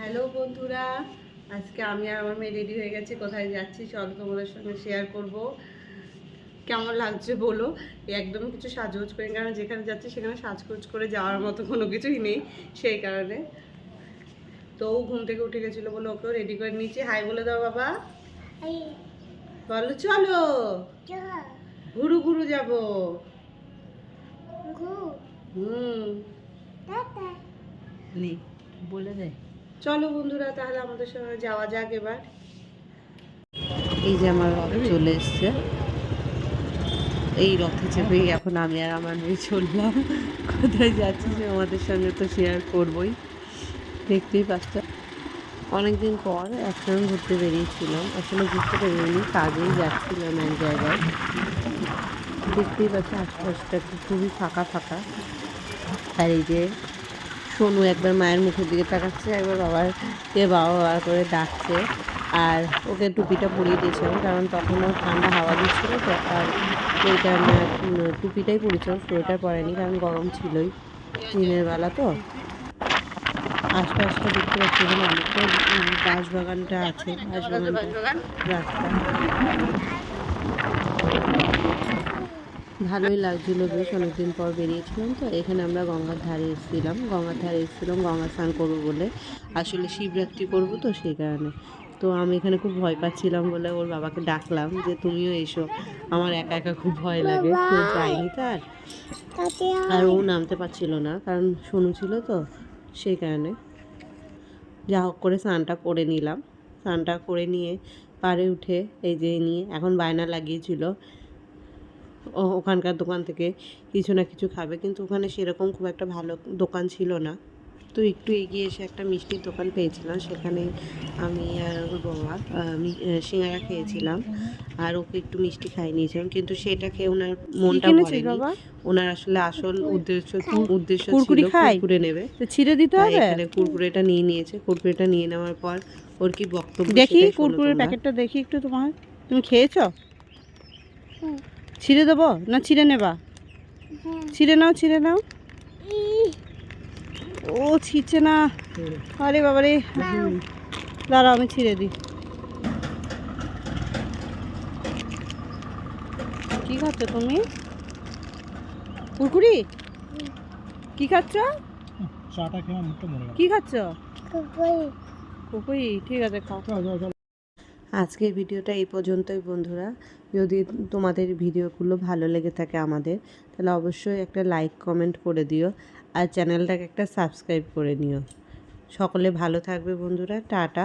Hello বন্ধুরা আজকে আমি আর আমার মেয়ে রেডি হয়ে গেছি কোথায় যাচ্ছি চলো তোমাদের সঙ্গে শেয়ার করব। কেমন লাগছে বলো? একদম কিছু সাজগোজ করি কারণ যেখানে যাচ্ছি সেখানে সাজগোজ করে যাওয়ার মতো কোনো কিছুই নেই সেই কারণে। তো ও ঘুম থেকে উঠে গেছিল বলে ওকেও রেডি করে নিয়েছি। হাই বলে দাও বাবা। বলো চলো। ঘুরু ঘুরু যাব। হুম। বলে দে। চলো বন্ধুরা, তাহলে আমাদের সঙ্গে যাওয়া যাক এবার। এই যে আমার রথ চলে এসছে। এই রথে চেপেই এখন আমি আর আমার মেয়ে চললাম। কোথায় যাচ্ছি যে আমাদের সঙ্গে তো শেয়ার করবই। দেখতেই পাচ্ছ। অনেকদিন পর একসঙ্গে ঘুরতে বেরিয়েছিলাম। আসলে ঘুরতে বেরিয়েনি কাজেই যাচ্ছিলাম এক জায়গায়। দেখতেই পাচ্ছ, আশপাশটা খুবই ফাঁকা ফাঁকা। আর এই যে সোনু একবার মায়ের মুখের দিকে তাকাচ্ছে একবার বাবার কে বাবা বাবা করে ডাকছে। আর ওকে টুপিটা পরিয়ে দিয়েছিলাম কারণ তখনও ঠান্ডা হাওয়া দিচ্ছিল তো আর ওইটা টুপিটাই পরেছিলাম সোয়েটার পরেনি কারণ গরম ছিলই দিনের বেলা তো। আশপাশটা দেখতে পাচ্ছি এখানে অনেকটা উম, বাঁশ বাগানটা আছে বাঁশ বাগানটা রাস্তা। ভালোই লাগছিল বেশ অনেকদিন পর বেরিয়েছিলাম তো এখানে আমরা গঙ্গার ধারে এসেছিলাম। গঙ্গার ধারে এসেছিলাম গঙ্গা স্নান করব বলে। আসলে শিবরাত্রি করব তো সেই কারণে। তো আমি এখানে খুব ভয় পাচ্ছিলাম বলে ওর বাবাকে ডাকলাম যে তুমিও এসো। আমার একা একা খুব ভয় লাগে কেউ যায়নি তো আর ও নামতে পারছিল না কারণ শুনু ছিল তো সেই কারণে। যা হোক করে স্নানটা করে নিলাম। স্নানটা করে নিয়ে পাড়ে উঠে এই যে নিয়ে এখন বায়না লাগিয়েছিল। ওখানকার দোকান থেকে কিছু না কিছু খাবে। কিন্তু ওখানে সেরকম খুব একটা ভালো দোকান ছিল না। তো একটু এগিয়ে এসে একটা মিষ্টির দোকান পেয়েছিলাম। সেখানে আমি আর ওর বাবা সিঙ্গারা খেয়েছিলাম। আর ওকে একটু মিষ্টি খাই নিয়েছিলাম। কিন্তু সেটা খেয়ে ওনার মনটা ভরেনি। ওনার আসলে আসল উদ্দেশ্য উদ্দেশ্য ছিল কুরকুরি নেবে। তো ছিঁড়ে দিতে হবে? এখানে কুরকুরেটা নিয়ে নিয়েছে। কুরকুরেটা নিয়ে নেওয়ার পর ওর কি বক্তব্য দেখি কুরকুরের প্যাকেটটা দেখি একটু তোমার। তুমি খেয়েছো? ছিঁড়ে দেবো না ছিঁড়ে নেবা? ছিঁড়ে নাও ছিঁড়ে নাও। ও ছিঁড়ছে না। আরে বাবা রে দাঁড়াও আমি ছিঁড়ে দিই। কি খাচ্ছ তুমি? কুরকুরি? কি খাচ্ছ? চাটা খেয়ে মুখটা মরে গেল। কি খাচ্ছ? কুকুরি ঠিক আছে খাও। আজকের ভিডিওটা এই পর্যন্তই বন্ধুরা। যদি তোমাদের ভিডিওগুলো ভালো লেগে থাকে আমাদের, তাহলে অবশ্যই একটা লাইক কমেন্ট করে দিও আর চ্যানেলটাকে একটা সাবস্ক্রাইব করে নিও। সকলে ভালো থাকবে বন্ধুরা, টাটা।